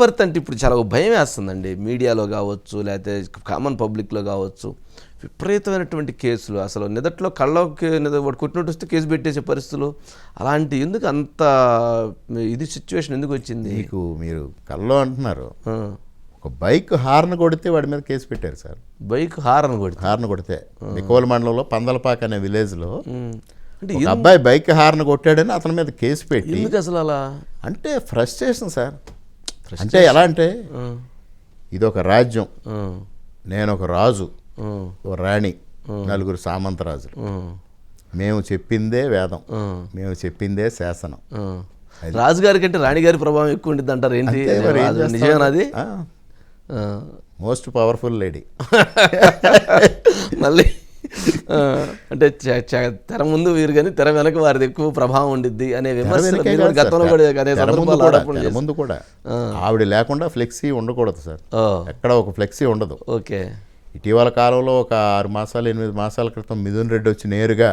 Birth అంటే ఇప్పుడు చాలా భయం వేస్తుందండి. మీడియాలో కావచ్చు లేకపోతే కామన్ పబ్లిక్లో కావచ్చు. విపరీతమైనటువంటి కేసులు. అసలు నిదట్లో కళ్ళకి వాడు కొట్టినట్టు వస్తే కేసు పెట్టేసే పరిస్థితులు. అలాంటి ఎందుకు అంత ఇది సిచ్యువేషన్ ఎందుకు వచ్చింది? మీకు మీరు కల్లో అంటున్నారు. ఒక బైక్ హార్న్ కొడితే వాడి మీద కేసు పెట్టారు సార్. బైక్ హారన్ కొడితే. హార్న్ కొడితే. నికోల్ మండలంలో పందలపాక అనే విలేజ్లో. అంటే అబ్బాయి బైక్ హార్న్ కొట్టాడని అతని మీద కేసు పెట్టి ఎందుకు అసలు అలా? అంటే ఫ్రస్ట్రేషన్ సార్. అంటే ఎలా అంటే ఆ, ఇది ఒక రాజ్యం. నేను ఒక రాజు. ఓ రాణి. నలుగురు సామంతరాజులు. ఆ, మేము చెప్పిందే వేదం. మేము చెప్పిందే శాసనం. రాజుగారి కంటే రాణిగారి ప్రభావం ఎక్కువ ఉండిద్ది అంటారు ఏంటి? అంతే మరి ఏం అది చేస్తాం? నిజమేనా అది? ఆ, ఆ. మోస్ట్ పవర్ఫుల్ లేడీ మళ్ళీ అంటే తెర ముందు వీరు కానీ తెర వెనక వారిది ఎక్కువ ప్రభావం ఉండిద్ది అనే గతంలో కూడా ముందు కూడా ఆవిడ లేకుండా ఫ్లెక్సీ ఉండకూడదు సార్. ఎక్కడ ఒక ఫ్లెక్సీ ఉండదు. ఓకే. ఇటీవల కాలంలో ఒక ఆరు మాసాలు ఎనిమిది మాసాల క్రితం మిథున్ రెడ్డి వచ్చి నేరుగా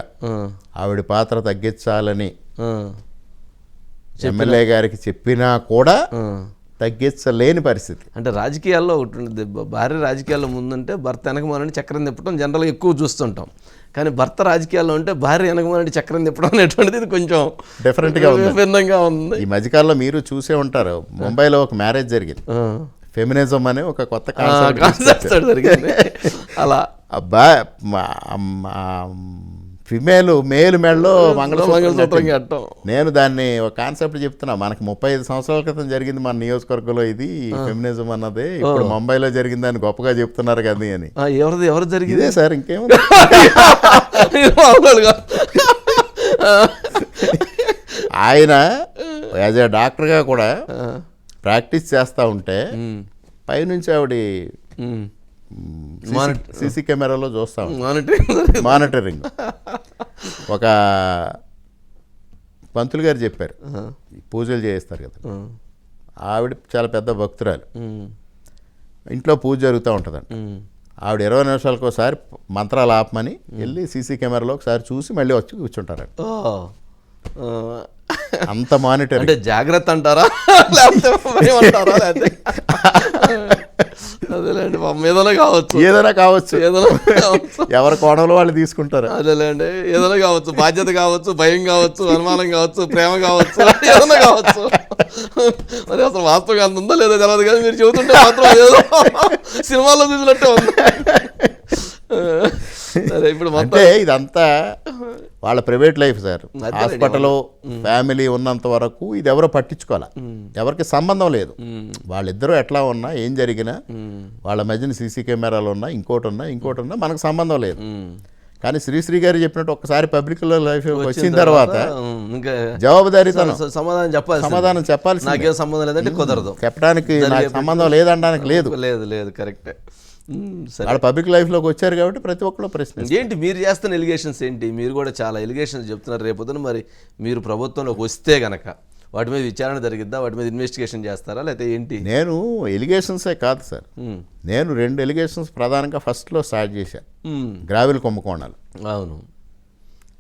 ఆవిడ పాత్ర తగ్గించాలని ఎమ్మెల్యే గారికి చెప్పినా కూడా. తగ్గించలేని పరిస్థితి. అంటే రాజకీయాల్లో ఒకటి ఉంటుంది. భార్య రాజకీయాల్లో ముందుంటే భర్త వెనకమాలని చక్రం తిప్పడం జనరల్గా ఎక్కువ చూస్తుంటాం. కానీ భర్త రాజకీయాల్లో ఉంటే భార్య వెనకమాలని చక్రం తిప్పడం అనేటువంటిది ఇది కొంచెం డిఫరెంట్గా ఉంది. భిన్నంగా ఉంది. ఈ మధ్యకాలంలో మీరు చూసే ఉంటారు. ముంబైలో ఒక మ్యారేజ్ జరిగింది. ఫెమినిజం అనే ఒక కొత్త కాన్సెప్ట్ జరిగింది. అలా. అబ్బా ఫిమేల్ మేలు మెడలో మంగళసూత్రం. కట్టడం నేను దాన్ని ఒక కాన్సెప్ట్ చెప్తున్నా మనకి ముప్పై ఐదు సంవత్సరాల క్రితం జరిగింది మన నియోజకవర్గంలో ఇది ఫెమినిజం అన్నది. ఇప్పుడు ముంబైలో జరిగిందని గొప్పగా చెప్తున్నారు కదా అని. ఎవరిది ఎవరు జరిగింది? సార్ మామూలుగా. ఆయన యాజ్ ఏ డాక్టర్గా కూడా ప్రాక్టీస్ చేస్తూ ఉంటే పైనుంచి ఆవిడ. సీసీ కెమెరాలో చూస్తాం మానిటరింగ్. మానిటరింగ్ ఒక పంతులు గారు చెప్పారు. పూజలు చేస్తారు కదా. ఆవిడ చాలా పెద్ద భక్తురాలు. ఇంట్లో పూజ జరుగుతూ ఉంటుందంట. ఉమ్. ఆవిడ ఇరవై నిమిషాలకు ఒకసారి మంత్రాలు ఆపమని వెళ్ళి సీసీ కెమెరాలో ఒకసారి చూసి మళ్ళీ వచ్చి ఆ. అంత మానిటరింగ్ అంటే జాగ్రత్త అంటారా? లేకపోతే అదేలేండి ఏదైనా కావచ్చు. ఏదైనా కావచ్చు. ఏదైనా ఎవరి కోణంలో వాళ్ళు తీసుకుంటారు. అదేలేండి ఏదైనా కావచ్చు. బాధ్యత కావచ్చు భయం కావచ్చు అనుమానం కావచ్చు ప్రేమ కావచ్చు ఏదైనా కావచ్చు. మరి అసలు వాస్తవంగా అంత ఉందో లేదో తెలియదు కానీ మీరు చెబుతుంటే మాత్రం ఏదో సినిమాలో చూసినట్టే ఉంది. సరే ఇప్పుడు మొత్తం ఇదంతా వాళ్ళ private life sir. Hospital family ఉన్నంత వరకు ఇది ఎవరో పట్టించుకోవాలి? ఎవరికి సంబంధం లేదు. వాళ్ళిద్దరూ ఎట్లా ఉన్నా ఏం జరిగినా వాళ్ళ మధ్యన సీసీ కెమెరాలు ఉన్నా ఇంకోటి ఉన్నా ఇంకోటి ఉన్నా మనకు సంబంధం లేదు. కానీ శ్రీశ్రీ గారు చెప్పినట్టు ఒక్కసారి పబ్లిక్లో లైఫ్ వచ్చిన తర్వాత జవాబుదారీతనం. సమాధానం చెప్పాలి సమాధానం చెప్పాల్సి నాకేం సంబంధం లేదంటే కుదరదు. చెప్పడానికి నాకు సంబంధం లేదనడానికి లేదు. లేదు లేదు కరెక్టే వాళ్ళ పబ్లిక్ లైఫ్లోకి వచ్చారు కాబట్టి ప్రతి ఒక్కరు ప్రశ్న ఏంటి మీరు చేస్తున్న ఎలిగేషన్స్ ఏంటి? మీరు కూడా చాలా ఎలిగేషన్స్ చెప్తున్నారు రేపొద్దున మరి మీరు ప్రభుత్వంలోకి వస్తే గనక వాటి మీద విచారణ జరిగిద్దా? వాటి మీద ఇన్వెస్టిగేషన్ చేస్తారా? లేకపోతే ఏంటి? నేను ఎలిగేషన్సే కాదు సార్. నేను రెండు ఎలిగేషన్స్ ప్రధానంగా ఫస్ట్లో స్టార్ట్ చేశాను గ్రావిల్ కుంభకోణాలు. అవును.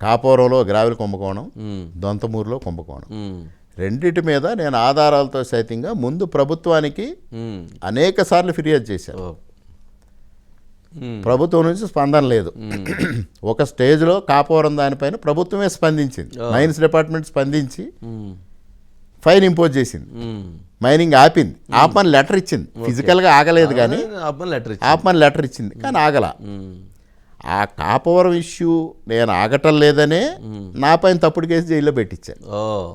కాపోరంలో గ్రావిల్ కుంభకోణం దొంతమూరులో కుంభకోణం. రెండిటి మీద నేను ఆధారాలతో సైతంగా ముందు ప్రభుత్వానికి అనేక సార్లు ఫిర్యాదు చేశాను ప్రభుత్వం నుంచి స్పందన లేదు. ఒక స్టేజ్లో కాపోరం దానిపైన ప్రభుత్వమే స్పందించింది. మైన్స్ డిపార్ట్మెంట్ స్పందించి ఫైన్ ఇంపోజ్ చేసింది. మైనింగ్ ఆపింది. ఆపమని లెటర్ ఇచ్చింది. ఫిజికల్గా ఆగలేదు కానీ ఆపమని లెటర్ ఇచ్చింది. కానీ ఆగల. ఆ కాపవరం ఇష్యూ నేను ఆగటం లేదనే నా పైన తప్పుడు కేసు జైల్లో పెట్టించాను. ఓ.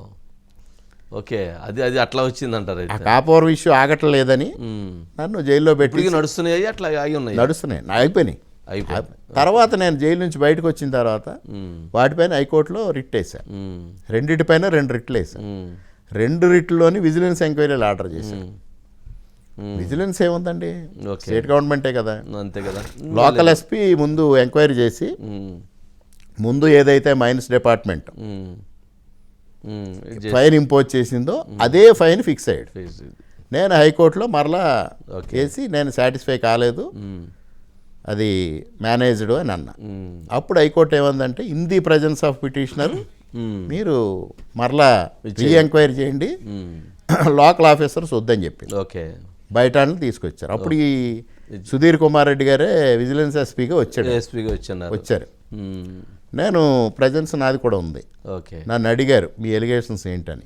ఓకే అది అది అట్లా వచ్చిందంటారు ఆ కాపవరం ఇష్యూ ఆగటం లేదని ఉమ్. నన్ను జైల్లో పెట్టి నడుస్తున్నాయి అట్లా ఆగి ఉన్నాయి. నడుస్తున్నాయి. అయిపోయినాయి. అయిపోయి తర్వాత నేను జైలు నుంచి బయటకు వచ్చిన తర్వాత వాటిపైన హైకోర్టులో రిట్ ఉమ్, రెండిటిపైన రెండు రిట్లు ఉమ్, రెండు రిట్లోని విజిలెన్స్ ఎంక్వైరీలు ఆర్డర్ చేశాను. విజిలెన్స్ ఏముందండి. స్టేట్ గవర్నమెంటే కదా. అంతే కదా. లోకల్ ఎస్పీ ముందు ఎంక్వైరీ చేసి ముందు ఏదైతే మైన్స్ డిపార్ట్మెంట్ ఫైన్ ఇంపోజ్ చేసిందో అదే ఫైన్ ఫిక్స్ అయ్యాడు. నేను హైకోర్టులో మరలా ఓకే. వేసి నేను సాటిస్ఫై కాలేదు. అది మేనేజ్డ్ అని అన్న. అప్పుడు high court ఏమందంటే in the presence of petitioner. మీరు మరలా రీ ఎంక్వైరీ చేయండి. లోకల్ ఆఫీసర్స్ వద్దని చెప్పింది ఓకే. బయట తీసుకొచ్చారు. అప్పుడు ఈ సుధీర్ కుమార్ రెడ్డి గారే విజిలెన్స్ ఎస్పీగా వచ్చాడు. వచ్చున్నారు. వచ్చారు. మ్మ్. నేను ప్రజెన్స్ నాది కూడా ఉంది. ఓకే. నన్ను అడిగారు మీ ఎలిగేషన్స్ ఏంటని.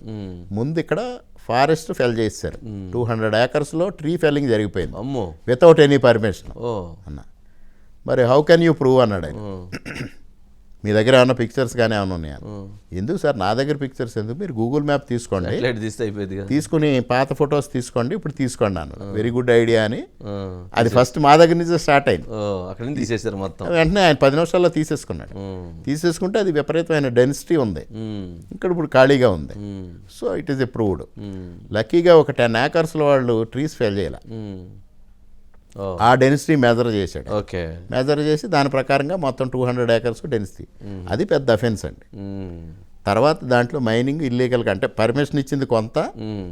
ముందు ఇక్కడ ఫారెస్ట్ ఫెల్ చేశారు. టూ హండ్రెడ్ ఏకర్స్లో ట్రీ ఫెల్లింగ్ జరిగిపోయింది. అమ్మో. వితౌట్ ఎనీ పర్మిషన్ ఓ. అన్న. మరి హౌ కెన్ యూ ప్రూవ్ అన్నాడు ఆయన. మీ దగ్గర ఏమైనా పిక్చర్స్ కానీ ఏమైనా ఉన్నాయా. ఎందుకు సార్? నా దగ్గర పిక్చర్స్ ఎందుకు? మీరు గూగుల్ మ్యాప్ తీసుకోండి. తీసుకుని పాత ఫొటోస్ తీసుకోండి. ఇప్పుడు తీసుకోండి అన్నాను వెరీ గుడ్ ఐడియా అని. అది ఫస్ట్ మా దగ్గర నుంచి స్టార్ట్ అయింది. అక్కడి నుంచి తీసేశారు మొత్తం. వెంటనే ఆయన పది నిమిషాల్లో తీసేసుకున్నాడు. తీసేసుకుంటే అది విపరీతమైన డెన్సిటీ ఉంది. ఇక్కడ ఇప్పుడు ఖాళీగా ఉంది. So it is approved. లక్కీగా ఒక టెన్ ఏకర్స్లో వాళ్ళు ట్రీస్ ఫెయిల్ చేయాలి. ఆ డెన్సిటీ మెజర్ చేశాడు. ఓకే. మెజర్ చేసి దాని ప్రకారంగా మొత్తం టూ హండ్రెడ్ ఏకర్స్ డెన్సిటీ అది పెద్ద అఫెన్స్ అండి. తర్వాత దాంట్లో మైనింగ్ ఇల్లీగల్గా అంటే పర్మిషన్ ఇచ్చింది కొంత.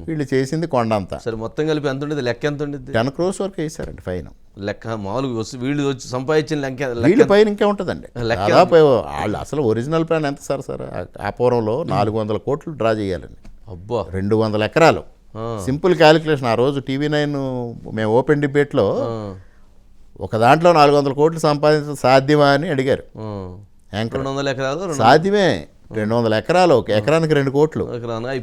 వీళ్ళు చేసింది కొండంత సరే మొత్తం కలిపి ఎంత ఉండేది? లెక్క ఎంత ఉండేది? టెన్ క్రోర్స్ వరకు వేసారండి ఫైన్ లెక్క మామూలుగా వీళ్ళు వచ్చి సంపాదించిన లెక్క వీళ్ళ పైన ఇంకా ఉంటుందండి. దాదాపు వాళ్ళు అసలు ఒరిజినల్ ప్లాన్ ఎంత సార్ సార్? ఆ- పూర్వంలో నాలుగు వందల కోట్లు డ్రా చేయాలండి. అబ్బా. రెండు వందల ఎకరాలు. Simple calculation. ఆ రోజు టీవీ నైన్ మేము ఓపెన్ డిబేట్లో. ఒక దాంట్లో నాలుగు వందల కోట్లు సంపాదించడం సాధ్యమా అని అడిగారు. యాంకర్. రెండు వందల ఎకరాలు సాధ్యమే. రెండు వందల ఎకరాలు ఒక ఎకరానికి రెండు కోట్లు.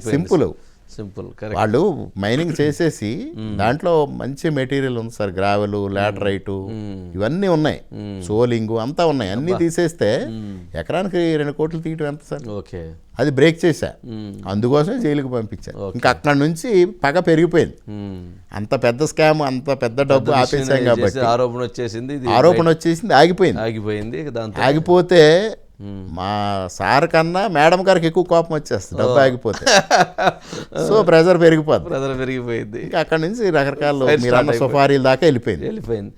సింపుల్. సింపుల్ వాళ్ళు మైనింగ్ చేసేసి దాంట్లో మంచి మెటీరియల్ ఉంది సార్ గ్రావెల్ లాటరైట్ ఇవన్నీ ఉన్నాయి. సోలింగ్ అంతా ఉన్నాయి. అన్నీ తీసేస్తే ఎకరానికి రెండు కోట్లు తీయటం ఎంత సార్? ఓకే. అది బ్రేక్ చేశా. మ్మ్. అందుకోసమే జైలుకి పంపించారు ఇంకా అక్కడ నుంచి పగ పెరిగిపోయింది. అంత పెద్ద స్కామ్ అంత పెద్ద డబ్బు ఆపేసాం కాబట్టి ఆరోపణ వచ్చేసింది ఆరోపణ వచ్చేసింది ఆగిపోయింది. ఆగిపోయింది ఆగిపోతే మా సార్ కన్నా మేడం గారికి ఎక్కువ కోపం వచ్చేస్తుంది డబ్బు ఆగిపోతే. So pressure పెరిగిపోద్ది. బ్రదర్ పెరిగిపోయింది. ఇంకా అక్కడ నుంచి రకరకాల సుఫారీల దాకా వెళ్ళిపోయింది. వెళ్ళిపోయింది.